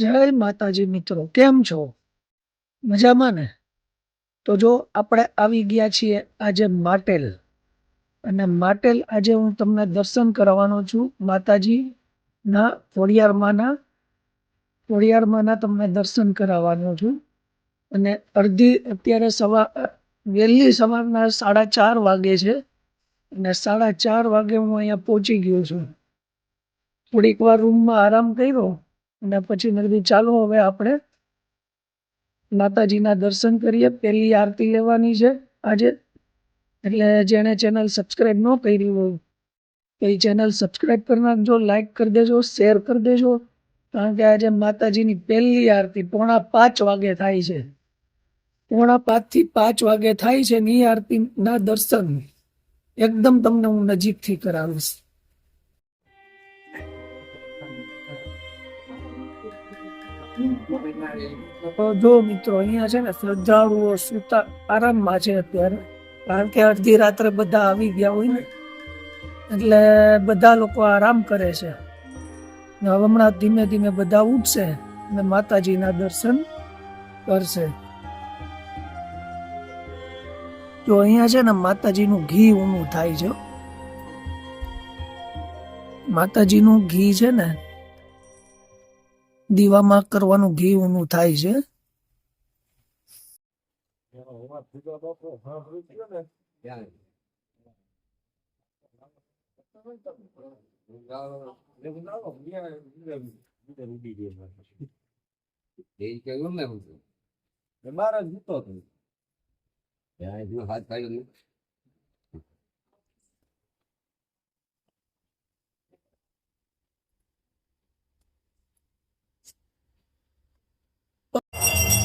જય માતાજી મિત્રો, કેમ છો? મજામાં ને? તો જો આપણે આવી ગયા છીએ આજે માટેલ, અને માટેલ આજે હું તમને દર્શન કરાવવાનો છું માતાજીના ખોડિયારમાંના ખોડિયારમાંના તમને દર્શન કરાવવાનો છું. અને અડધી, અત્યારે સવાર વહેલી સવારના સાડા ચાર વાગે છે, અને સાડા ચાર વાગે હું અહીંયા પહોંચી ગયો છું. થોડીક વાર રૂમમાં આરામ કર્યો અને પછી મેં ચાલો હવે આપણે માતાજીના દર્શન કરીએ. પહેલી આરતી લેવાની છે આજે. એટલે જેણે ચેનલ સબસ્ક્રાઈબ ન કરી હોય એ ચેનલ સબસ્ક્રાઈબ કરી નાખજો લાઈક કરી દેજો શેર કરી દેજો. કારણ કે આજે માતાજીની પહેલી આરતી પોણા પાંચ વાગે થાય છે. પોણા પાંચથી પાંચ વાગે થાય છે ની આરતીના દર્શન. એકદમ તમને હું નજીકથી કરાવીશ. તો મિત્રો, અહીંયા છે ને શ્રદ્ધાળુઓ સુતા આરામમાં છે અત્યારે. કારણ કે અડધી રાત્રે બધા આવી ગયા હોય ને, એટલે બધા લોકો આરામ કરે છે. ને હમણાં ધીમે ધીમે બધા ઉઠશે અને માતાજીના દર્શન કરશે. જો અહીંયા છે ને માતાજીનું ઘી ઊનું થાય છે માતાજીનું ઘી છે ને દીવામાં કરવાનું ઘી ઊનું થાય છે. મારા જ હતો હાથ કાઢ્યો Bye.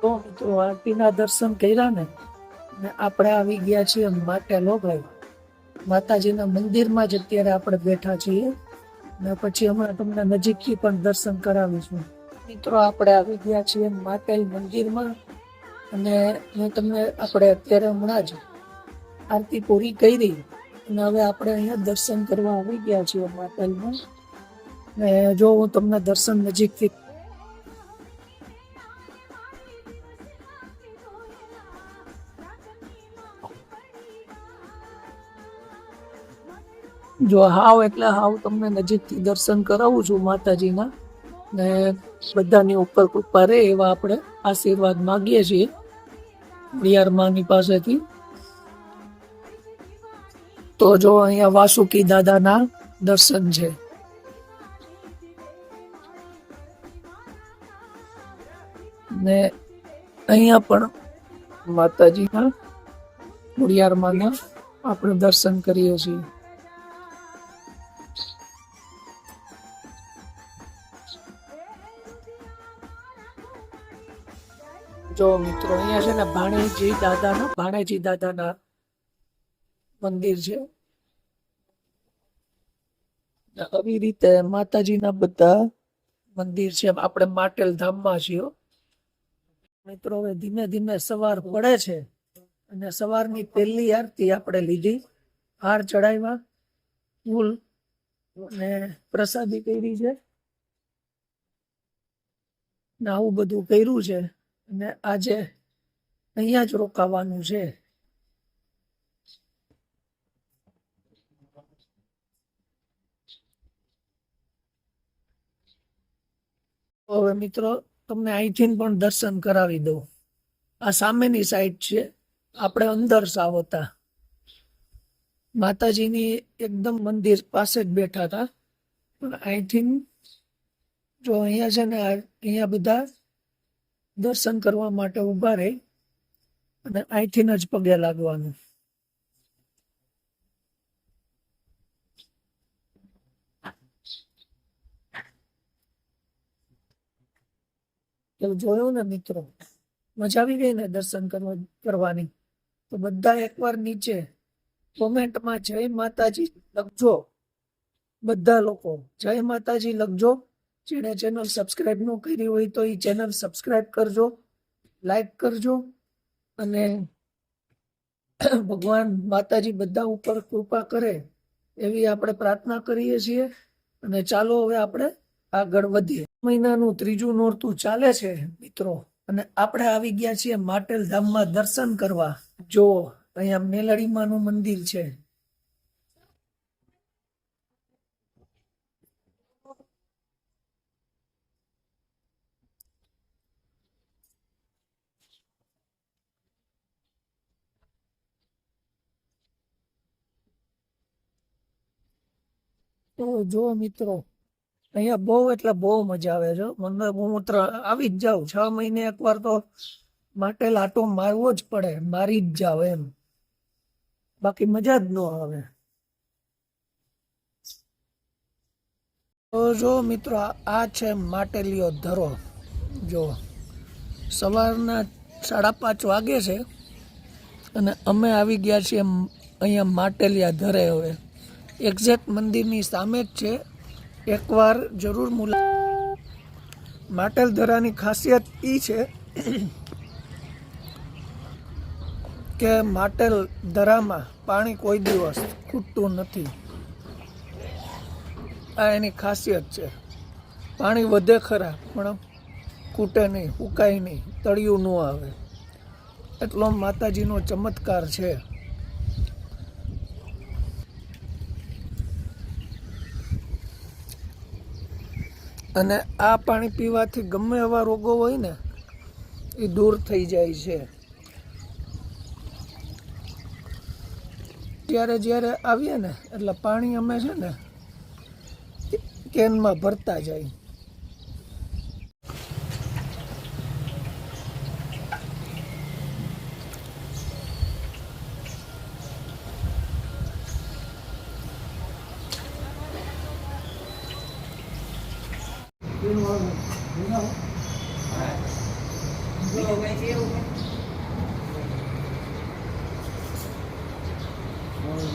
તો મિત્રો આરતીના દર્શન કર્યા ને ને આપણે આવી ગયા છીએ માટે ભાઈ માતાજીના મંદિરમાં જ અત્યારે આપણે બેઠા છીએ. ને પછી હમણાં તમને નજીકથી પણ દર્શન કરાવીશું મિત્રો, આપણે આવી ગયા છીએ માટેલ મંદિરમાં. અને હું તમને આપણે અત્યારે હમણાં જ આરતી પૂરી કરી. અને હવે આપણે અહીંયા દર્શન કરવા આવી ગયા છીએ માતાજીમાં. ને જો હું તમને દર્શન નજીકથી જો હાવ એટલે હાવ તમને નજીકથી દર્શન કરાવું છું માતાજીના ને બધાની ઉપર કૃપા રહે એવા આપણે આશીર્વાદ માગીએ છીએ બિયાર માની પાસેથી. તો જો અહીંયા વાસુકી દાદાના દર્શન છે. ને અહીંયા પણ માતાજીના ખોડિયારમાંના આપણે દર્શન કરીએ છીએ. જો મિત્રો, અહીંયા છે ને ભાણેજી દાદાના ભાણેજી દાદાના મંદિર છે. આવી રીતે માતાજીના બધા મંદિર છે. આપણે માટેલ ધામમાં છીએ મિત્રો, હવે ધીમે ધીમે સવાર પડે છે અને સવારની પહેલી આરતી આપણે લીધી. હાર ચડાવ્યા, ફૂલ અને પ્રસાદી કરી છે. ને આવું બધું કર્યું છે. અને આજે અહીંયા જ રોકાવાનું છે. હવે મિત્રો, તમને અહીંથી પણ દર્શન કરાવી દઉં. આ સામેની સાઈડ છે. આપણે અંદર સાવ હતા માતાજીની એકદમ મંદિર પાસે જ બેઠા હતા. પણ અહીંથી જો અહીંયા છે ને અહીંયા બધા દર્શન કરવા માટે ઊભા રહે અને અહીંથી જ પગે લાગવાનું. એવું જોયું ને મિત્રો, મજા આવી ગઈ ને દર્શન કરવા, કરવાની. તો બધા એકવાર નીચે કોમેન્ટમાં જય માતાજી લખજો. બધા લોકો, જય માતાજી લખજો. જેણે ચેનલ સબસ્ક્રાઈબ ન કરી હોય તો એ ચેનલ સબસ્ક્રાઈબ કરજો લાઈક કરજો અને ભગવાન માતાજી બધા ઉપર કૃપા કરે એવી આપણે પ્રાર્થના કરીએ છીએ અને ચાલો હવે આપણે આગળ વધીએ. મહિનાનું ત્રીજું નોરતું ચાલે છે મિત્રો અને આપણે આવી ગયા છીએ માટેલ ધામમાં દર્શન કરવા. જો અહીંયા મેલડીમાનું મંદિર છે. તો જો મિત્રો, અહીંયા બહુ એટલે બહુ મજા આવે છે. મને હું આવી જ જાઉં. છ મહિને એકવાર તો માટે લાટો મારવો જ પડે. મારી જ જાવ એમ. બાકી મજા જ ન આવે. તો જો મિત્રો, આ- છે માટેલીઓ ધરો. જો સવારના સાડા પાંચ વાગે છે અને અમે આવી ગયા છીએ અહીંયા માટેલિયા ધરે હવે. એક્ઝેક્ટ મંદિરની સામે જ છે. એકવાર જરૂર મુલા માટેલ ધરાની ખાસિયત એ છે કે માટેલ દરામાં પાણી કોઈ દિવસ ખૂટતું નથી. આ એની ખાસિયત છે. પાણી વધે ખરા, પણ ખૂટે નહીં ઉકાય નહીં, તળિયું ન આવે. એટલો માતાજીનો ચમત્કાર છે. અને આ પાણી પીવાથી ગમે એવા રોગો હોય ને, એ દૂર થઈ જાય છે. ત્યારે જ્યારે આવીએ ને, એટલે પાણી અમે છે ને કેનમાં ભરતા જાય.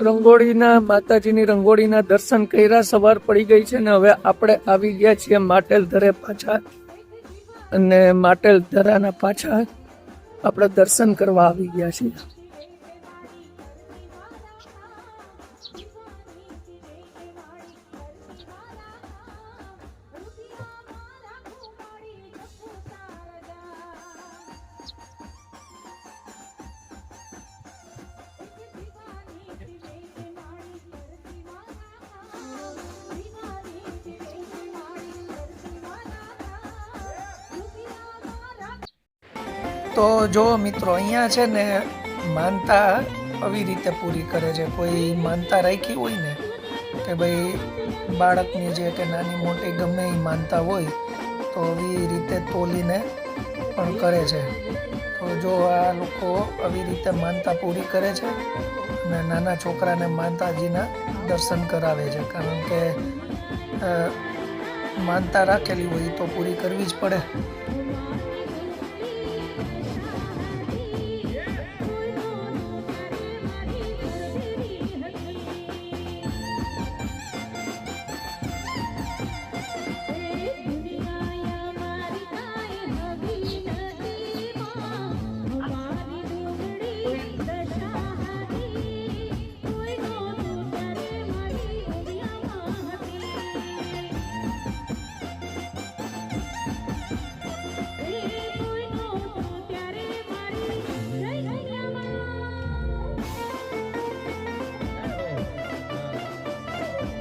રંગોળીના, માતાજીની રંગોળીના દર્શન કર્યા, સવાર પડી ગઈ છે ને હવે આપણે આવી ગયા છીએ માટેલ ધરે પાછા. અને માટેલ ધરાના પાછા આપણે દર્શન કરવા આવી ગયા છીએ. તો જો મિત્રો અહીંયા છે ને માનતા આવી રીતે પૂરી કરે છે, કોઈ માનતા રાખી હોય ને કે ભાઈ બાળકની જે કે નાની મોટી ગમે એ માનતા હોય, તો આવી રીતે તોલીને પણ કરે છે. તો જો આ લોકો આવી રીતે માનતા પૂરી કરે છે અને નાના છોકરાને માતાજીના દર્શન કરાવે છે, કારણ કે માનતા રાખેલી હોય તો પૂરી કરવી જ પડે.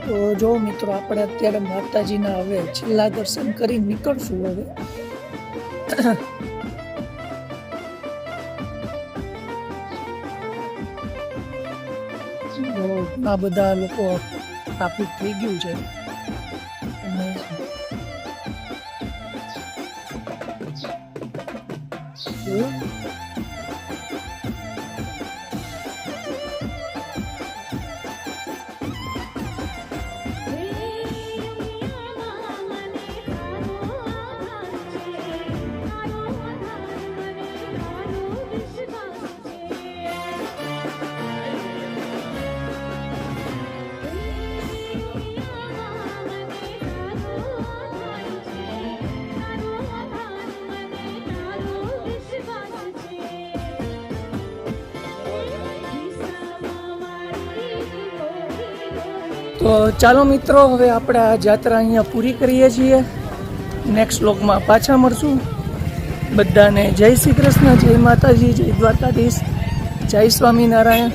તો જો મિત્રો, આપણે અત્યારે માતાજીના હવે છેલ્લા દર્શન કરી નીકળશું હવે. આ બધા લોકો સ્થાપિત થઈ ગયું છે. અને તો ચાલો મિત્રો, હવે આપણે આ જાત્રા અહીંયા પૂરી કરીએ છીએ. નેક્સ્ટ વ્લોગમાં પાછા મળશું. બધાને જય શ્રી કૃષ્ણ, જય માતાજી, જય દ્વારકાધીશ, જય સ્વામિનારાયણ.